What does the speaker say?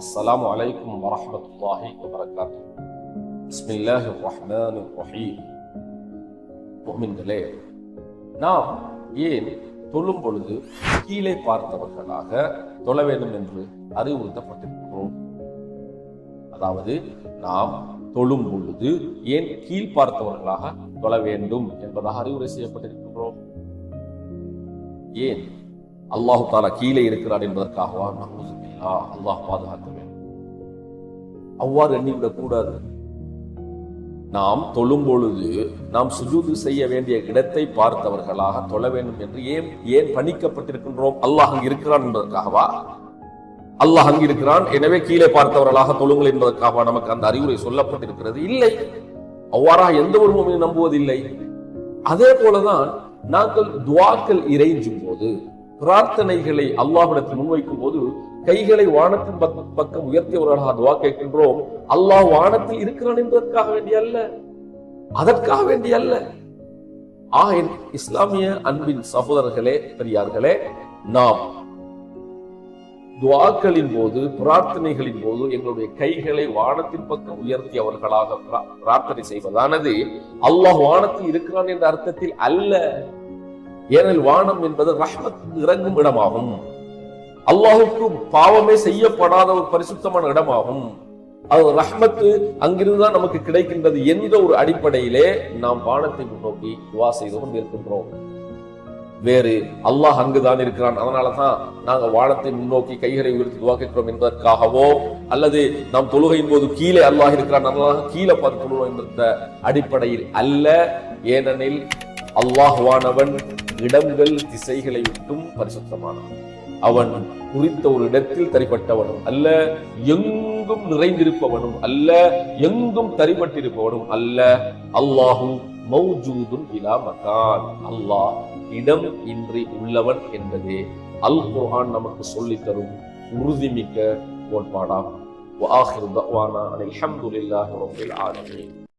السلام عليكم ورحمة الله وبركاته بسم الله الرحمن الرحيم முஃமின்களே நாம் ஏன் தொழும் பொழுது கீழே பார்த்தவர்களாக தொழ வேண்டும் என்று அறிவுறுத்தப்பட்டிருக்கிறோம் அதாவது நாம் தொழும் பொழுது ஏன் கீழ் பார்த்தவர்களாக தொழ வேண்டும் என்பதாக அறிவுரை செய்யப்பட்டிருக்கின்றோம் ஏன் அல்லாஹு தாலா கீழே இருக்கிறார் என்பதற்காகவா நகுசுபில்லா அல்லாஹ் பாதுகாக்க வேண்டும் அவ்வாறு எண்ணிவிடக் கூடாது நாம் தொழும் பொழுது நாம் சுஜூது செய்ய வேண்டிய இடத்தை பார்த்தவர்களாக தொழ வேண்டும் என்று ஏன் ஏன் பணிக்கப்பட்டிருக்கின்றோம்? அல்லாஹ் அங்கு இருக்கிறான் என்பதற்காகவா? அல்லாஹ் அங்கு இருக்கிறான் எனவே கீழே பார்த்தவர்களாக தொழுங்கள் என்பதற்காகவா நமக்கு அந்த அறிவுரை சொல்லப்பட்டிருக்கிறது? இல்லை. அவ்வாறாக எந்த ஒரு மூமியும் நம்புவதில்லை. அதே போலதான் நாங்கள் துவாக்கள் இறைஞ்சும் போது பிரார்த்தனைகளை அல்லாஹிடத்தில் முன்வைக்கும் போது கைகளை வானத்தின் பக்கம் உயர்த்தியவர்களாக துவா கேட்கின்றோம். அல்லாஹ் வானத்தில் இருக்கிறான் என்பதற்காக வேண்டிய அல்ல. அதற்காக வேண்டிய அல்ல. ஆக இஸ்லாமிய அன்பின் சகோதரர்களே பெரியார்களே நாம் துவாக்களின் போது பிரார்த்தனைகளின் போது எங்களுடைய கைகளை வானத்தின் பக்கம் உயர்த்தியவர்களாக பிரார்த்தனை செய்வதானது அல்லாஹ் வானத்தில் இருக்கிறான் என்ற அர்த்தத்தில் அல்ல. ஏனெனில் வானம் என்பது ரஹ்மத் இறங்கும் இடமாகும். அல்லாஹுக்கு பாவமே செய்யப்படாத ஒரு பரிசுத்தமான இடமாகும். அது ரஹ்மத்து அங்கிருந்துதான் நமக்கு கிடைக்கின்றது என்ற ஒரு அடிப்படையிலே நாம் வானத்தை முன்னோக்கி துவா செய்து கொண்டிருக்கின்றோம். வேறு அல்லாஹ் அங்குதான் இருக்கிறான். அதனாலதான் நாங்க வானத்தை முன்னோக்கி கைகளை உயர்த்தி துவா கேட்கிறோம் என்பதற்காகவோ அல்லது நாம் தொழுகையின் போது கீழே அல்லாஹ் இருக்கிறான். அதனால கீழே பார்த்து தொழுவோம் என்ற அடிப்படையில் அல்ல. ஏனெனில் அல்லாஹ்வானவன் இடங்கள் திசைகளை விட்டும் பரிசுத்தமானவன் அவன் குறித்த ஒரு இடத்தில் தரிப்பட்டவனும் அல்ல எங்கும் நிறைந்திருப்பவனும் அல்ல எங்கும் தரிப்பட்டிருப்பவனும் அல்ல அல்லாஹு மௌஜூதுன் இலா மகான் அல்லாஹ் இடம் இன்றி உள்ளவன் என்பதே அல் குர்ஆன் நமக்கு சொல்லித் தரும் உறுதிமிக்க கோட்பாடாகும் وآخر دعوانا أن الحمد لله رب العالمين